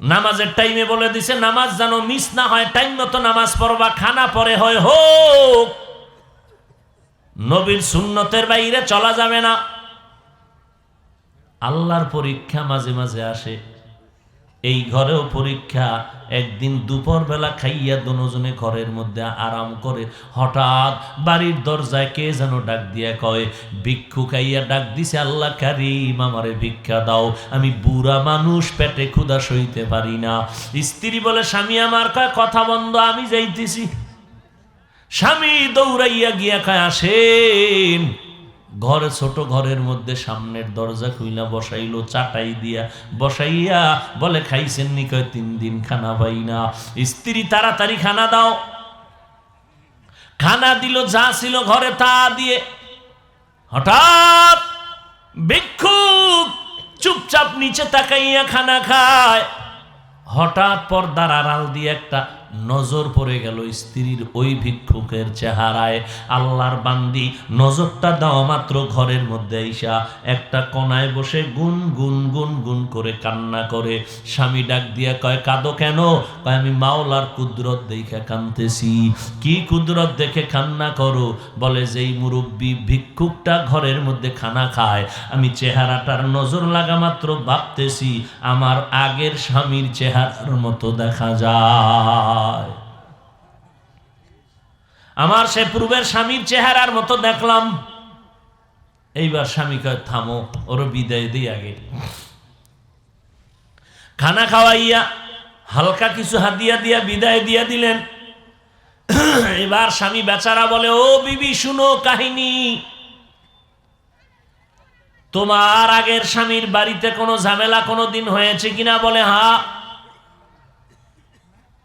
নামাজের টাইমে বলে দিছে, নামাজ যেন মিস না হয়, টাইম মতো নামাজ পড়বা, খানা পরে হয় হোক। নবীর সুন্নতের বাইরে চলা যাবে না। আল্লাহর পরীক্ষা মাঝে মাঝে আসে। এই ঘরেও পরীক্ষা, একদিন দুপুর বেলা খাইয়া দুজনে ঘরের মধ্যে আরাম করে হঠাৎ বাড়ির দরজায় কে যেন ডাক দিয়া কয়, ভিক্ষু খাইয়া ডাক দিছে আল্লাহ কারিম, আমারে ভিক্ষা দাও। আমি বুড়া মানুষ, পেটে ক্ষুধা সইতে পারি না। স্ত্রী বলে, স্বামী আমার, কয়, কথা বন্ধ, আমি যাইতেছি। স্বামী দৌড়াইয়া গিয়া কয়, আসেন। ঘরে ছোট ঘরের মধ্যে সামনের দরজা খুইলা বসাইলো, চাটাই দিয়া বসাইয়া বলে, খাইছেন নি কয়, তিন দিন খানা পাই না। স্ত্রী, তাড়াতাড়ি খানা দাও। খানা দিল, যা ছিল ঘরে তা দিয়ে। হঠাৎ ভিক্ষুক চুপচাপ নিচে তাকাইয়া খানা খায়। হঠাৎ পর্দার আড়াল দিয়ে একটা নজর পড়ে গেল স্ত্রীর ওই ভিক্ষুকের চেহারায়। আল্লাহর বান্দি নজরটা দেওয়া মাত্র ঘরের মধ্যে আইসা। একটা কোনায় বসে গুন গুন গুন গুন করে কান্না করে। স্বামী ডাক দিয়া কয়, কাঁদো কেন? কয়, আমি মাওলার কুদরত দেখে কানতেছি কি কুদরত দেখে কান্না করো? বলে, যেই মুরব্বী ভিক্ষুকটা ঘরের মধ্যে খানা খায়, আমি চেহারাটার নজর লাগা মাত্র ভাবতেছি, আমার আগের স্বামীর চেহারার মতো দেখা যায়। আমার সে পূর্বের স্বামীর চেহারার মতো দেখলাম। এইবার স্বামী কয়, থামো, ওর বিদায় দিই আগে। খানা খাওয়াইয়া হালকা কিছু হাতিয়া দিয়া বিদায় দিয়া দিলেন। এবার স্বামী বেচারা বলে, ও বিবি, শুনো কাহিনী। তোমার আগের স্বামীর বাড়িতে কোনো ঝামেলা কোনো দিন হয়েছে কিনা? বলে হা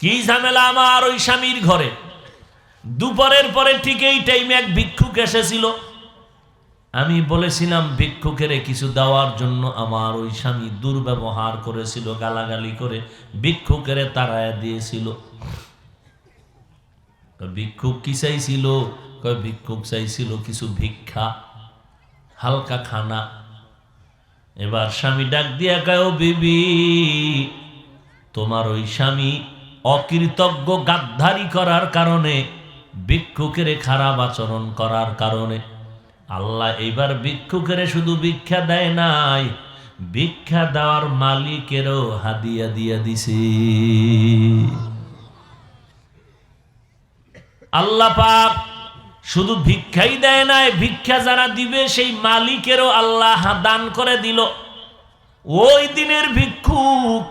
কি ঝামেলা আমার ওই স্বামীর ঘরে? দুপুরের পরে ঠিক এই টাইমে এক ভিক্ষুক এসেছিল। আমি বলেছিলাম, ভিক্ষুকের কিছু দেওয়ার জন্য আমার ওই স্বামী দুর্ব্যবহার করেছিল, গালাগালি করে, ভিক্ষুকের তাড়ায় দিয়েছিল। ভিক্ষুক কি চাইছিল? ভিক্ষুক চাইছিল কিছু ভিক্ষা, হালকা খানা। এবার স্বামী ডাক দিয়া কয় বিবি, তোমার ওই স্বামী অকৃতজ্ঞ গাদ্ধারি করার কারণে, ভিক্ষুকের খারাপ আচরণ করার কারণে। আল্লাহ এইবার ভিক্ষুকের শুধু ভিক্ষা দেয় নাই, ভিক্ষা দেওয়ার মালিকেরও হাদিয়া দিয়া দিছে। আল্লাহ পাক শুধু ভিক্ষাই দেয় নাই, ভিক্ষা যারা দিবে সেই মালিকেরও আল্লাহ দান করে দিল। ওই দিনের ভিক্ষুক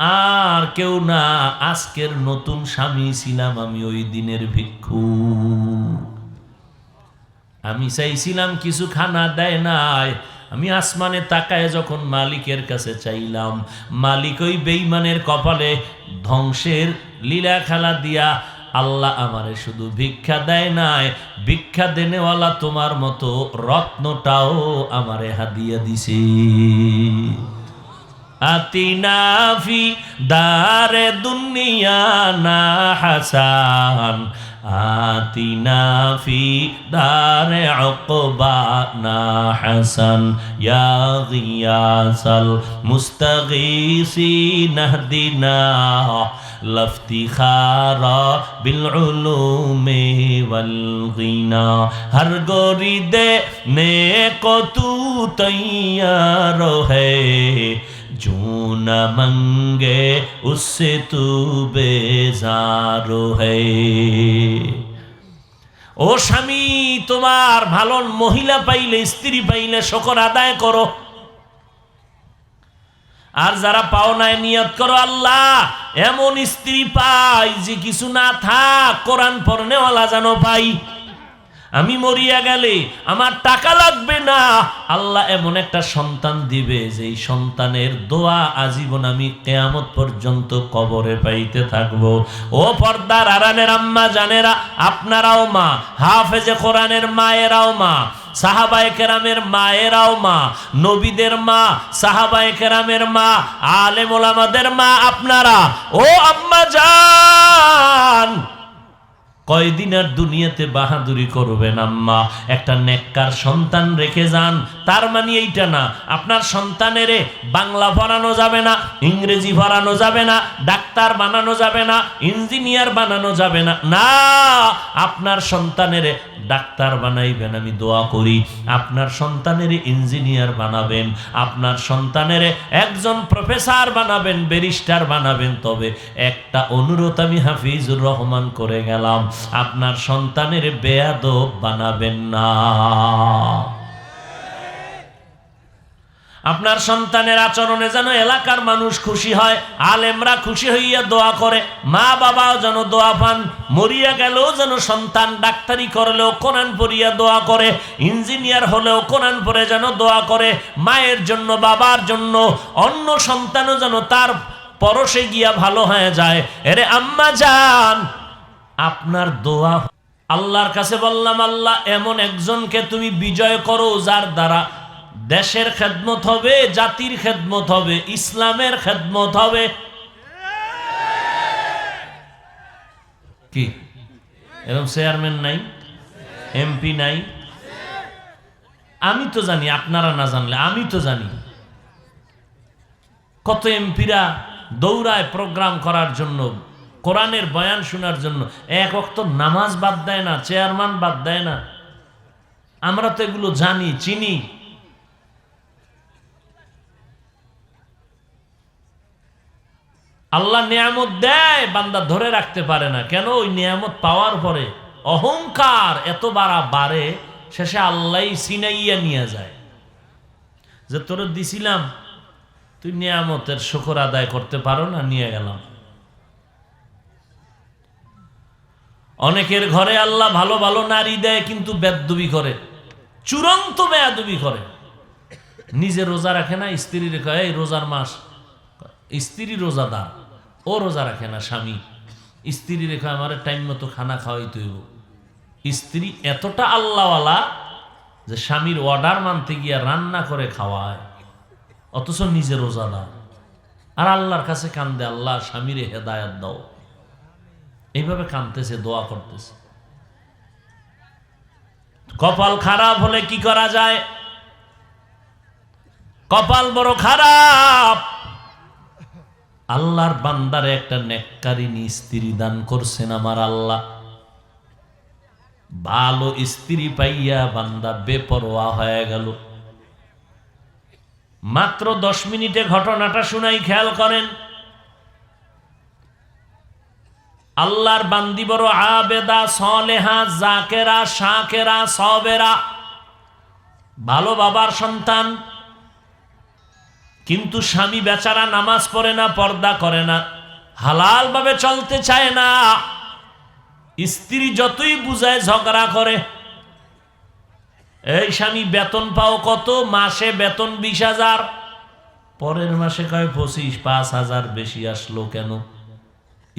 আর কেউ না, আজকের নতুন স্বামী ছিলাম আমি ওই দিনের ভিক্ষু আমি চাইছিলাম কিছু খানা দেয় নাই। আমি আসমানে তাকায় যখন মালিকের কাছে চাইলাম। মালিক ওই বেইমানের কপালে ধ্বংসের লীলা খেলা দিয়া আল্লাহ আমারে শুধু ভিক্ষা দেয় নাই। ভিক্ষা দেনেওয়ালা তোমার মতো রত্নটাও আমারে হাদিয়া দিছে। আতিনা ফি দারে দুনিয়া না হাসান। আতিনা ফি দারে উকবা না হাসান। ইয়া গিয়াসাল মুস্তাগীসিন নাহদিনা লফতিখারা বিল উলুমে ওয়াল গিনা হর গোরি দে নে কো তৈয়ার है जो न मंगे उससे तू बेजारो है ও স্বামী তোমার ভালো মহিলা পাইলে স্ত্রী পাইলে শকর আদায় করো আর যারা পাওনায় নিয়ত করো আল্লাহ এমন স্ত্রী পাই যে কিছু না থাক কোরআন পড়নেওয়ালা যেন পাই আমি মরিয়া গেলে আমার টাকা লাগবে না। আল্লাহ এমন একটা সন্তান দিবে যে এই সন্তানের দোয়া আজীবন আমি কেয়ামত পর্যন্ত কবরে পাইতে থাকব। ও পর্দার আড়ালের আম্মা, জানেরা, আপনারাও মা, হাফেজে কোরআনের মায়েরাও মা, সাহাবায়ে কেরামের মায়েরাও মা, নবীদের মা, সাহাবায়ে কেরামের মা, আলেম মা, আপনারা, ও আম্মা জান। কয়দিন আর দুনিয়াতে বাহাদুরি করবেন আম্মা? একটা নেককার সন্তান রেখে যান, তার মানে এইটা না। আপনার সন্তানেরে বাংলা পড়ানো যাবে না, ইংরেজি পড়ানো যাবে না, ডাক্তার বানানো যাবে না, ইঞ্জিনিয়ার বানানো যাবে না। না, আপনার সন্তানেরে ডাক্তার বানাইবেন, আমি দোয়া করি। আপনার সন্তানের ইঞ্জিনিয়ার বানাবেন, আপনার সন্তানের একজন প্রফেসর বানাবেন, ব্যারিস্টার বানাবেন। তবে একটা অনুরোধ আমি হাফিজুর রহমান করে গেলাম আপনার সন্তানের বেয়াদব বানাবেন না। আপনার সন্তানের আচরণে যেন এলাকার মানুষ খুশি হয়, আলেমরা খুশি হইয়া দোয়া করে মা বাবাও যেন দোয়া পান, মরিয়া গেলেও যেন সন্তান ডাক্তারি করলেও কোরআন পড়িয়া দোয়া করে, ইঞ্জিনিয়ার হলেও কোরআন পড়ে যেন দোয়া করে, মায়ের জন্য, বাবার জন্য, অন্য সন্তানও যেন তার পরশে গিয়া ভালো হয়ে যায়। এরে আম্মা যান আপনার দোয়া। আল্লাহর কাছে বললাম, আল্লাহ, এমন একজনকে তুমি বিজয় করো যার দ্বারা দেশের খেদমত হবে, জাতির খেদমত হবে, ইসলামের খেদমত হবে। কি? এরকম চেয়ারম্যান নাই? এমপি নাই? আমি তো জানি, আপনারা না জানলে আমি তো জানি। কত এমপিরা দৌড়ায় প্রোগ্রাম করার জন্য কোরআনের বয়ান শোনার জন্য। এক অক্ত নামাজ বাদ দেয় না, চেয়ারম্যান বাদ দেয় না। আমরা তো এগুলো জানি, চিনি। আল্লাহ নিয়ামত দেয়, বান্দা ধরে রাখতে পারে না। কেন? ওই নিয়ামত পাওয়ার পরে। অহংকার এত বাড়া বাড়ে, শেষে আল্লাহ সিনাইয়া নিয়ে যায়। যে তোর দিছিলাম, তুই নিয়ামতের শুকর আদায় করতে পারো না, নিয়ে গেলাম। অনেকের ঘরে আল্লাহ ভালো ভালো নারী দেয়, কিন্তু বেদবি করে। চূড়ান্ত বেয়াদবি করে। নিজে রোজা রাখে না, স্ত্রী রেখে, এই, রোজার মাস। স্ত্রী রোজাদার, ও রোজা রাখে না, স্বামী। স্ত্রী রেখে, আমার টাইম মতো খানা খাওয়াই হইব। স্ত্রী এতটা আল্লাহওয়ালা যে স্বামীর অর্ডার মানতে গিয়া রান্না করে খাওয়ায়, অথচ নিজে রোজাদার। আর আল্লাহর কাছে কান্দে, আল্লাহ, স্বামীরে হেদায়াত দাও। এইভাবে কানতেছে দোয়া করতেছে। কপাল খারাপ হলে কি করা যায়? কপাল বড় খারাপ। আল্লাহর বান্দারে একটা নেককারিনী স্ত্রী দান করছেন আমার আল্লাহ। ভালো স্ত্রী পাইয়া বান্দা বেপরোয়া হয়ে গেল। মাত্র দশ মিনিটে ঘটনাটা শুনাই, খেয়াল করেন। আল্লাহর বান্দি বড় আবেদা, সলেহা, জাকেরা, শাকেরা, সবেরা। ভালো বাবার সন্তান, কিন্তু স্বামী বেচারা নামাজ পড়ে না, পর্দা করে না হালাল ভাবে চলতে চায় না। স্ত্রী যতই বুঝায় ঝগড়া করে, এই স্বামী বেতন পাও কত? মাসে বেতন বিশ হাজার, পরের মাসে কয় পঁচিশ, পাঁচ হাজার বেশি আসলো কেন?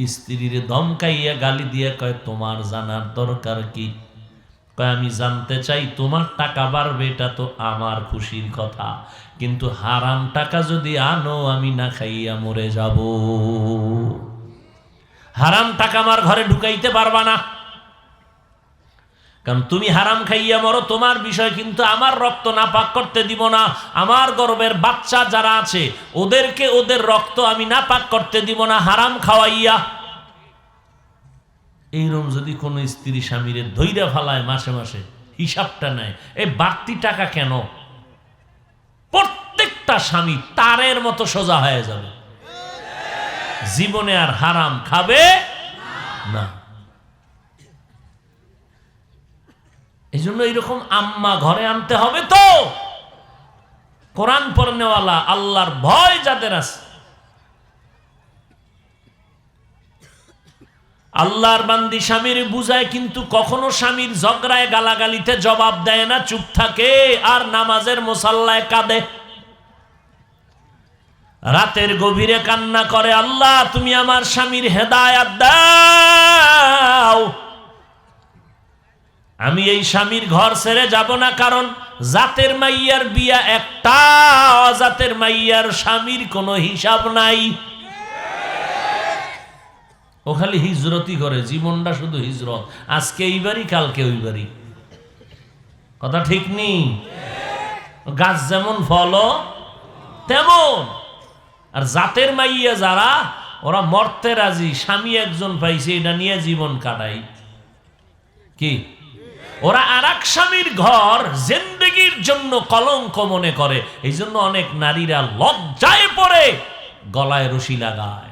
স্ত্রীর ধমকাইয়া গালি দিয়ে কয়, তোমার জানার দরকার কি? কয়, আমি জানতে চাই তোমার টাকা বাড়বে, এটা তো আমার খুশির কথা। কিন্তু হারাম টাকা যদি আনো, আমি না খাইয়া মরে যাব। হারাম টাকা আমার ঘরে ঢুকাইতে পারবা না। কারণ তুমি হারাম খাইয়া মরো, তোমার বিষয় কিন্তু আমার রক্ত না পাক করতে দিব না। আমার গর্বের বাচ্চা যারা আছে, ওদেরকে ওদের রক্ত আমি না পাক করতে দিব না, হারাম খাওয়াইয়া। এইরকম যদি কোনো স্ত্রী স্বামীরে ধৈর্য ফালায় মাসে মাসে, হিসাবটা নেয় এই বাড়তি টাকা কেন? প্রত্যেকটা স্বামী তারের মতো সোজা হয়ে যাবে। জীবনে আর হারাম খাবে না। এই জন্য এইরকম আম্মা ঘরে আনতে হবে তো। কোরআন পড়নেওয়ালা আল্লাহর ভয় যাদের আছে আল্লাহর বান্দি স্বামীর বুঝায় কিন্তু কখনো স্বামীর ঝগড়ায় গালাগালিতে জবাব দেয় না, চুপ থাকে আর নামাজের মোসাল্লায় কাঁদে। রাতের গভীরে কান্না করে, আল্লাহ, তুমি আমার স্বামীর হেদায়াত দাও। আমি এই স্বামীর ঘর ছেড়ে যাব না, কারণ জাতের মাইয়ার বিয়া একটা, অজাতের মাইয়ার স্বামীর কোনো হিসাব নাই। ও খালি হিজরতই করে, জীবনটা শুধু হিজরত। আজকে এইবারই, কালকে ওইবারই। কথা ঠিক নেই? গাছ যেমন ফল, তেমন। আর জাতের মাইয়া যারা, ওরা মরতে রাজি, স্বামী একজন পাইছে, এটা নিয়ে জীবন কাটাই। কি? ওরা আর এক স্বামীর ঘর জিন্দগির জন্য কলঙ্ক মনে করে। এই জন্য অনেক নারীরা লজ্জায় পড়ে, গলায় রশি লাগায়।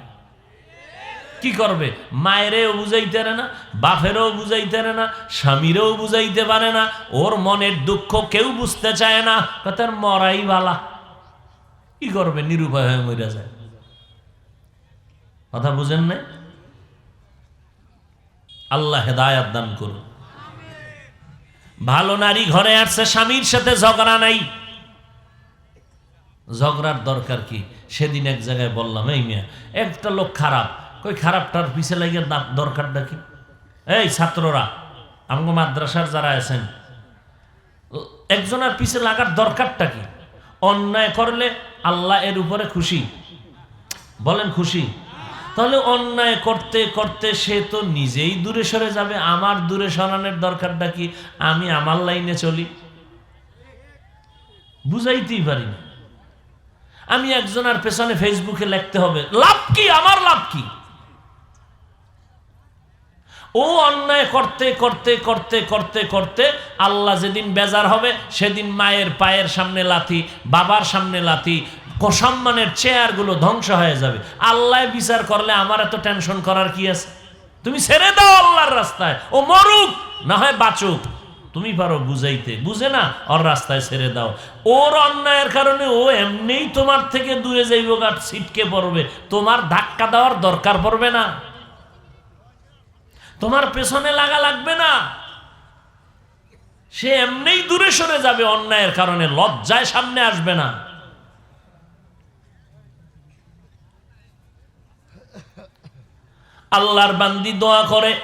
কি করবে? মায়েরেও বুঝাইতে পারে না, বাপেরও বুঝাইতে পারে না, স্বামীরও বুঝাইতে পারে না, ওর মনের দুঃখ কেউ বুঝতে চায় না। তার মরাই বালা। কি করবে? নিরুপায় হয়ে মরে যায়। কথা বুঝেন না আল্লাহ হেদায়াত দান করুন। ভালো নারী ঘরে আসছে, স্বামীর সাথে ঝগড়া নাই। ঝগড়ার দরকার কি? সেদিন এক জায়গায় বললাম, এই মিয়া, একটা লোক খারাপ কই খারাপটার পিছে লাগে দা- দরকারটা কি? এই ছাত্ররা, আমগো মাদ্রাসার যারা আছেন একজনের পিছে লাগার দরকারটা কি? অন্যায় করলে আল্লাহ এর উপরে খুশি। বলেন খুশি। তাহলে অন্যায় করতে করতে সে তো নিজেই দূরে সরে যাবে। আমার দূরে সরানোর দরকারটা কি? আমি আমার লাইনে চলি। বুঝাইতেই পারি না। আমি একজনের পেছনে ফেসবুকে লিখতে হবে, লাভ কি? আমার লাভ কি? ও অন্যায় করতে করতে করতে করতে করতে আল্লাহ যেদিন বেজার হবে, সেদিন মায়ের পায়ের সামনে লাথি, বাবার সামনে লাথি, সম্মানের চেয়ারগুলো ধ্বংস হয়ে যাবে। আল্লাহ বিচার করলে আমার এত টেনশন করার কি আছে? তুমি ছেড়ে দাও আল্লাহর রাস্তায়। ও মরুক, না হয় বাঁচুক। তুমি পারো বুঝাইতে। বুঝে না, ওর রাস্তায় ছেড়ে দাও। ওর অন্যায়ের কারণে ও এমনিই তোমার থেকে দূরে যাইব গাছ ছিটকে পড়বে। তোমার ধাক্কা দেওয়ার দরকার পড়বে না। তোমার পেছনে লাগা লাগবে না। সে এমনিই দূরে সরে যাবে অন্যায়ের কারণে, লজ্জায় সামনে আসবে না। আল্লাহর বান্দি দোয়া করে।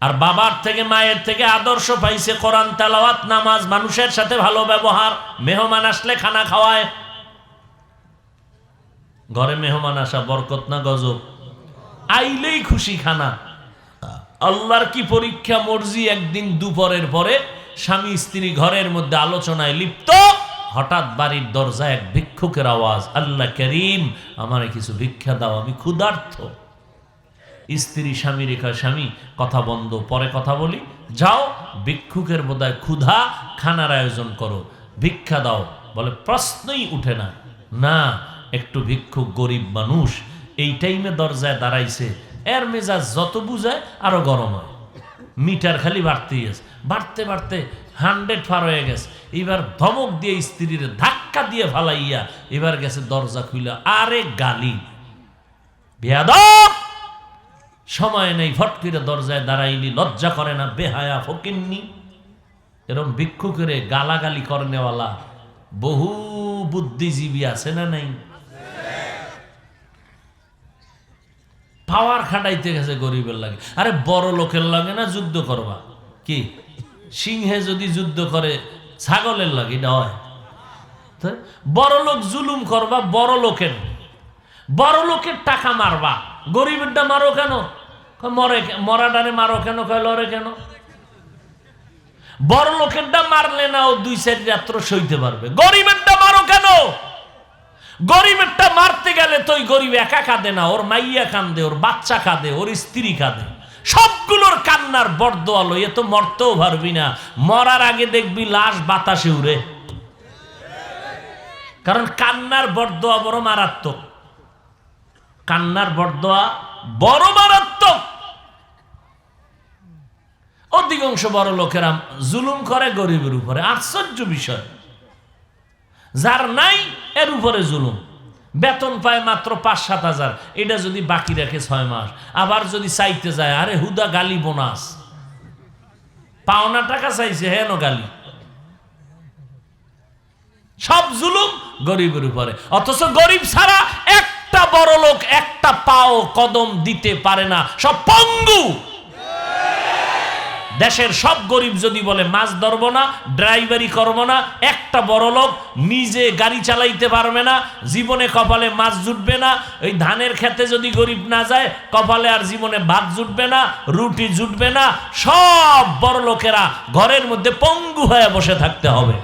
আর বাবার থেকে, মায়ের থেকে আদর্শ পাইছে কোরআন, তেলাওয়াত, নামাজ, মানুষের সাথে ভালো ব্যবহার, মেহমান আসলে খানা খাওয়ায়। ঘরে মেহমান আসা বরকত না গজব? আইলেই খুশি খানা। আল্লাহর কি পরীক্ষা মর্জি একদিন দুপুরের পরে স্বামী স্ত্রী ঘরের মধ্যে আলোচনায় লিপ্ত, হঠাৎ বাড়ির দরজায় এক ভিক্ষুকের আওয়াজ, আল্লাহ করিম, আমার কিছু ভিক্ষা দাও, আমি ক্ষুধার্থ স্ত্রী, স্বামী রেখা, স্বামী, কথা বন্ধ, পরে কথা বলি, যাও, ভিক্ষুকের বোধহয় ক্ষুধা, খানার আয়োজন করো, ভিক্ষা দাও। বলে, প্রশ্নই উঠে না। না, একটু ভিক্ষুক গরিব মানুষ এই টাইমে দরজায় দাঁড়াইছে। এর মেজাজ যত বুঝায় আরও গরম হয়। মিটার খালি বাড়তেই আছে। বাড়তে বাড়তে হান্ড্রেড পার হয়ে গেছে। এবার ধমক দিয়ে স্ত্রীর ধাক্কা দিয়ে ফালাইয়া এবার গেছে দরজা খুলে আরে গালি। বেয়াদব! সময় নেই, ফট করে দরজায় দাঁড়াইলি, লজ্জা করে না, বেহায়া ফকিননি। এরম ভিক্ষুকেরে গালাগালি করনেওয়ালা বহু বুদ্ধিজীবী আছে না নাই? পাওয়ার খাটাইতে গেছে গরিবের লাগে। আরে বড় লোকের লাগে না যুদ্ধ করবা? কি? সিংহে যদি যুদ্ধ করে, ছাগলের লাগে, এটা হয়। বড় লোক জুলুম করবা, বড় লোকের। বড় লোকের টাকা মারবা। গরিবেরটা মারো কেন? মরে মরাডারে মারো কেন? কয়, লড়ে কেন? বড় লোকেরটা মারলে না ও দুই চার রাত্র সইতে পারবে। গরিবেরটা মারো কেন? গরিবেরটা মারতে গেলে তো ওই গরিব একা কাঁদে না, ওর মাইয়া কান্দে ওর বাচ্চা কাঁদে, ওর স্ত্রী কাঁদে। সবগুলোর কান্নার বরদোয়া লইয়ে তো মরতেও পারবি না। মরার আগে দেখবি লাশ বাতাসে উড়ে। কারণ কান্নার বরদোয়া বড় মারাত্মক। কান্নার বরদোয়া বড় মারাত্মক। অধিকাংশ বড় লোকেরা জুলুম করে গরিবের উপরে। আশ্চর্য বিষয়। যার নাই, এর উপরে জুলুম। বেতন পায় মাত্র পাঁচ সাত হাজার। এটা যদি বাকি রাখে ছয় মাস। আবার যদি চাইতে যায়, আরে হুদা গালি বোনাস। পাওনা টাকা চাইছে, হেন গালি। সব জুলুম গরিবের উপরে। অথচ গরিব ছাড়া একটা বড় লোক একটা পাও কদম দিতে পারে না। সব পঙ্গু। দেশের সব গরিব যদি বলে, মাছ ধরব না, ড্রাইভারি করব না, একটা বড় লোক নিজে গাড়ি চালাইতে পারবে না, জীবনে কপালে মাছ জুটবে না ওই ধানের খেতে যদি গরিব না যায়, কপালে আর জীবনে ভাত জুটবে না, রুটি জুটবে না, সব বড় লোকেরা ঘরের মধ্যে পঙ্গু হয়ে বসে থাকতে হবে।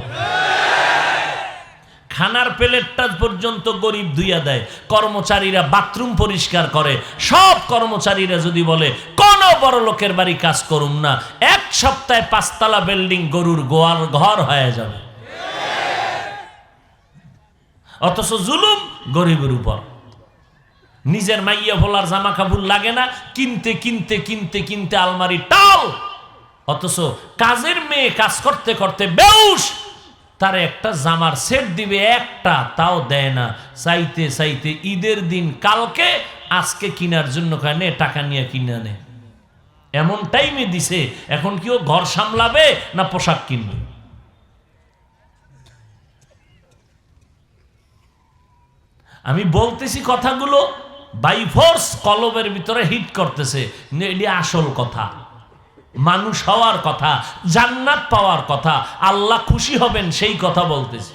খানার প্লেটটা পর্যন্ত গরিব ধুইয়া দেয়। কর্মচারীরা বাথরুম পরিষ্কার করে। সব কর্মচারীরা যদি বলে, কোন বড় লোকের বাড়ি কাজ করুম না। এক সপ্তাহে পাঁচতলা বিল্ডিং গরুর গোয়াল ঘর হয়ে যাবে। অথচ জুলুম গরিবের উপর। নিজের মাইয়া ভোলার জামা কাপড় লাগে না। কিনতে কিনতে কিনতে কিনতে আলমারি টাল। অথচ কাজের মেয়ে কাজ করতে করতে বেউস তার একটা জামার সেট দিবে একটা, তাও দেয় না। চাইতে চাইতে ঈদের দিন কালকে, আজকে কিনার জন্য কানে টাকা নিয়ে কিনে নে। এমন টাইমে দিছে। এখন কি ও ঘর সামলাবে না পোশাক কিনবে? আমি বলতেছি কথাগুলো বাই ফোর্স কলবের ভিতরে হিট করতেছে। এটি আসল কথা। মানুষ হওয়ার কথা, জান্নাত পাওয়ার কথা, আল্লাহ খুশি হবেন সেই কথা বলতেছে।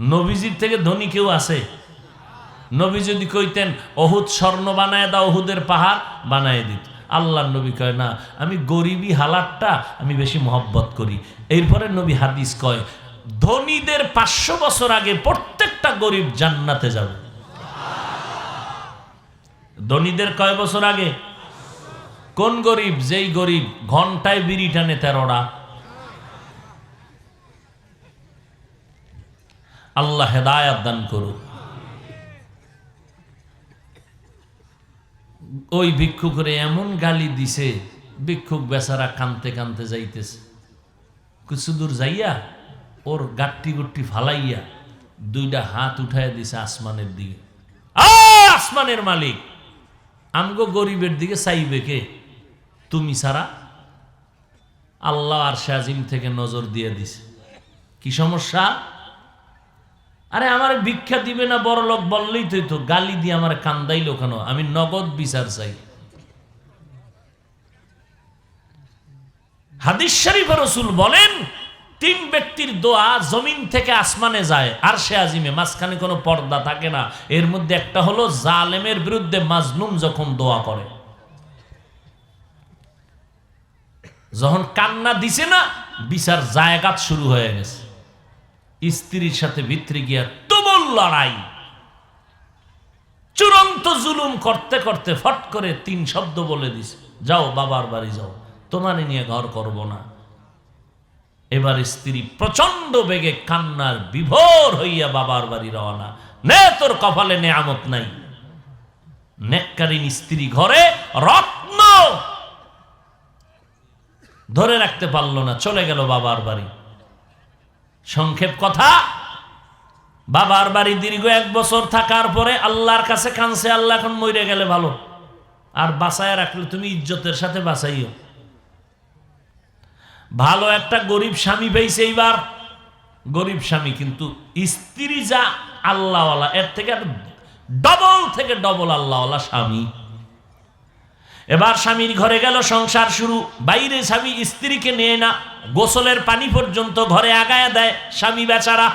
নবীজির থেকে ধনী কেউ আছে? নবী যদি কইতেন, অহুদ স্বর্ণ বানায় দাও, অহুদের পাহাড় বানায় দিত। আল্লাহ নবী কয়, না, আমি গরিবী হালাতটা আমি বেশি মহব্বত করি। এরপরে নবী হাদিস কয়, ধনীদের পাঁচশো বছর আগে প্রত্যেকটা গরিব জান্নাতে যাবে। ধনীদের কয় বছর আগে? কোন গরিব? যেই গরিব, ঘন্টায় বিড়ি টানে তেরোটা। আল্লাহ হেদায়াত দান করুক। ওই ভিক্ষুকরে এমন গালি দিছে, ভিক্ষুক বেচারা কানতে কানতে যাইতেছে। কিছু দূর যাইয়া, ওর গাট্টি গুট্টি ফালাইয়া দুইটা হাত উঠাইয়া দিছে আসমানের দিকে। আসমানের মালিক! আমগো গরিবের দিকে চাইবে কে? তুমি ছাড়া আল্লাহ আর শাজিম থেকে নজর দিয়ে দিছে। কি সমস্যা? আরে আমার ভিক্ষা দিবে না বড় লোক বললেই তো তো গালি দিয়ে আমার কান্দাইলো কেন? আমি নগদ বিচার চাই। হাদিস শরীফ রসুল বলেন তিন ব্যক্তির দোয়া জমিন থেকে আসমানে যায় আর সে আজিমে, মাঝখানে কোনো পর্দা থাকে না। এর মধ্যে একটা হলো জালেমের বিরুদ্ধে মাজলুম যখন দোয়া করে। যখন কান্না দিছে না, বিচার জায়গাত শুরু হয়ে গেছে। স্ত্রীর সাথে ভিতরে গিয়া তুমুল লড়াই। চূড়ান্ত জুলুম করতে করতে ফট করে তিন শব্দ বলে দিছে, যাও বাবার বাড়ি যাও তোমার নিয়ে ঘর করব না। এবার স্ত্রী প্রচণ্ড বেগে কান্নার বিভোর হইয়া বাবার বাড়ি রওনা। নে তোর কপালে নে আমত নাই। নেককালীন স্ত্রী ঘরে রত্ন ধরে রাখতে পারল না, চলে গেল বাবার বাড়ি। সংক্ষেপ কথা, বাবার বাড়ি দীর্ঘ এক বছর থাকার পরে আল্লাহর কাছে কানছে আল্লাহ এখন মরে গেলে ভালো। আর বাঁচায় রাখলে তুমি ইজ্জতের সাথে বাঁচাইও। ভালো একটা গরিব স্বামী পেয়েছে এইবার। গরিব স্বামী কিন্তু স্ত্রী যা আল্লাহওয়ালা, এর থেকে ডবল থেকে ডবল আল্লাহওয়ালা স্বামী। এবার স্বামীর ঘরে গেল, সংসার শুরু। বাইরে স্বামী স্ত্রীকে নিয়ে না, গোসলের পানি পর্যন্ত ঘরে আগায় দেয় স্বামী বেচারা।